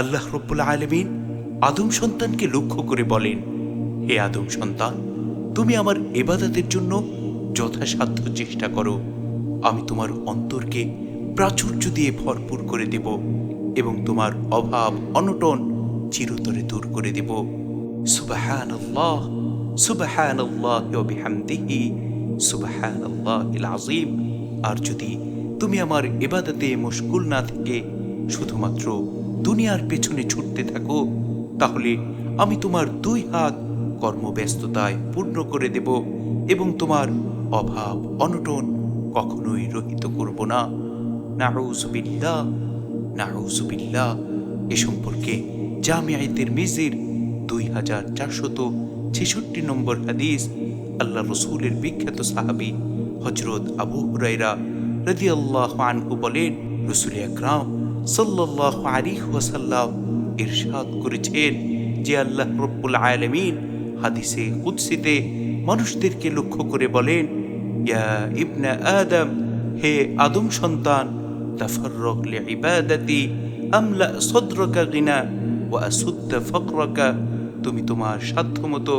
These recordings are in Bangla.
আল্লাহ রব্বুল আলমিন আদম সন্তানকে লক্ষ্য করে বলেন, হে আদম সন্তান, তুমি আমার এবাদাতের জন্য যথাসাধ্য চেষ্টা করো। আমি তোমার অন্তরকে প্রাচুর্য দিয়ে ভরপুর করে দেব এবং তোমার অভাব অনটন চিরতরে দূর করে দেব। আযীম। আর যদি তুমি আমার এবাদতে মুশকুল না থেকে শুধুমাত্র দুনিয়ার পেছনে ছুটতে থাকো, তাহলে আমি তোমার দুই হাত কর্মব্যস্ততায় পূর্ণ করে দেব এবং তোমার অভাব অনটন কখনোই রহিত করব না। নাউজুবিল্লাহ নাউজুবিল্লাহ এ সম্পর্কে জামিয়াই তিরমিজির দুই হাজার চারশত ছেষট্টি নম্বর হাদিস আল্লাহ রসুলের বিখ্যাত সাহাবি হজরত আবু হুরাইরা রদি আল্লাহ আনহু বলেন, রসুল আকরাম সাল্লাহ আলিহ ওয়াসাল্লাম ইরশাদ করেছেন যে আল্লাহ রব্বুল আলমিন হাদিসে কুৎসিতে মানুষদেরকে লক্ষ্য করে বলেন, ইয়া ইবনা আদম, হে আদম সন্তান, তাফাররক লিইবাদাতি, আমলা সদরকা গিনা ওয়া আসুদ্দা ফকরকা, তুমি তোমার সাধ্যমতো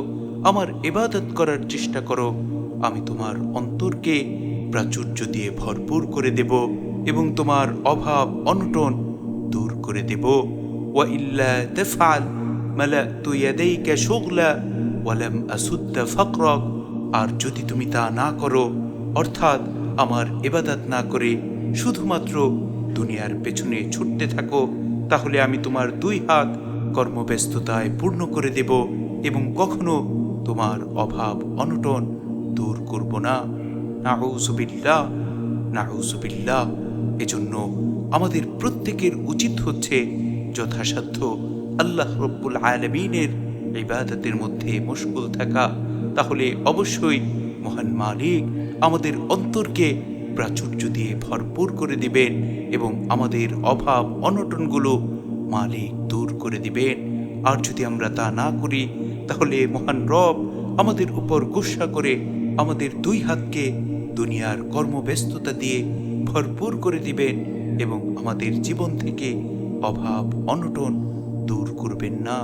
আমার ইবাদত করার চেষ্টা করো, আমি তোমার অন্তরকে প্রাচুর্য দিয়ে ভরপুর করে দেব। এবং তোমার অভাব অনটন দূর করে দেব। ওয়া ইল্লা তাফআল মালাতু ইয়াদাইকা শুগলা ওয়ালাম আসুদ্দা ফকরক। আর যদি তুমি তা না করো, অর্থাৎ আমার এবাদাত না করে শুধুমাত্র দুনিয়ার পেছনে ছুটতে থাকো, তাহলে আমি তোমার দুই হাত কর্মব্যস্ততায় পূর্ণ করে দেব এবং কখনো তোমার অভাব অনটন দূর করব না। নাউজুবিল্লাহ নাউজুবিল্লাহ এজন্য আমাদের প্রত্যেকের উচিত হচ্ছে যথাসাধ্য আল্লাহ রব্বুল আলমিনের ইবাদতের মধ্যে মশগুল থাকা। তাহলে অবশ্যই মহান মালিক আমাদের অন্তরকে প্রাচুর্য দিয়ে ভরপুর করে দিবেন এবং আমাদের অভাব অনটনগুলো মালিক দূর করে দিবেন। আর যদি আমরা তা না করি, তাহলে মহান রব আমাদের উপর গুসা করে আমাদের দুই হাতকে দুনিয়ার কর্মব্যস্ততা দিয়ে ভরপুর করে দিবেন এবং আমাদের জীবন থেকে অভাব, অনটন দূর করবেন না।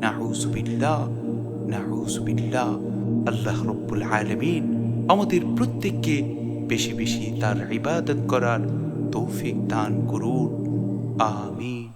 নাহুজুবিল্লাহ নাহুজুবিল্লাহ আল্লাহ রব্বুল আলমিন আমাদের প্রত্যেককে বেশি বেশি তার ইবাদত করার তৌফিক দান করুন। আমিন।